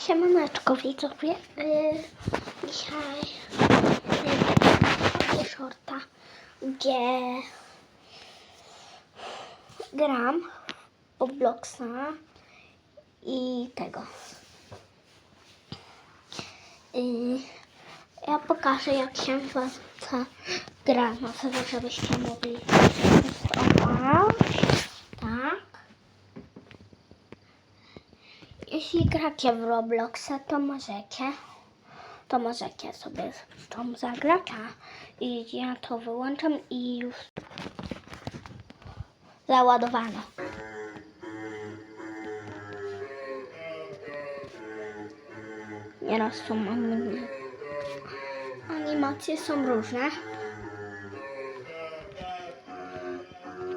Siemaneczko widzowie. Yy, dzisiaj yy, shorta, gdzie gram Robloxa i tego. Yy, ja pokażę jak się ta gra nazywa, żebyście mogli testować. Tak. Jeśli gracie w Robloxa, to możecie, to możecie sobie z tą zagrać, i ja to wyłączam i już załadowano. Nieraz są anim- animacje są różne.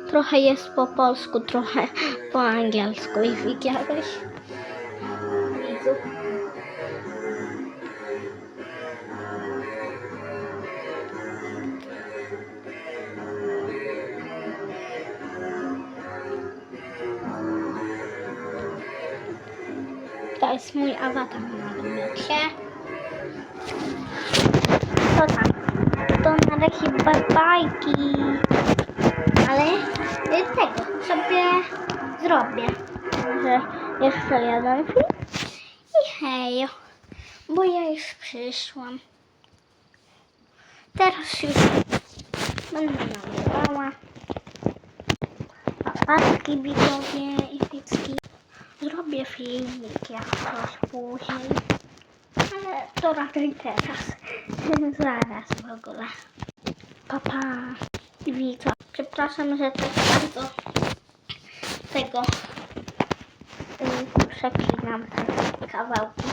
Trochę jest po polsku, trochę po angielsku i widziałeś? To jest mój awatar na Robloxie. To tak. To na razie bajki. Ale tego sobie zrobię. Może jeszcze jeden film. I hej, bo ja już przyszłam. Teraz już będę nagrywała. Papatki widzowie i picki. Zrobię filmik jak coś później. Ale to raczej teraz. Zaraz w ogóle. Papa. Widzę. Przepraszam, że tak bardzo tego chatinha, na cavalo.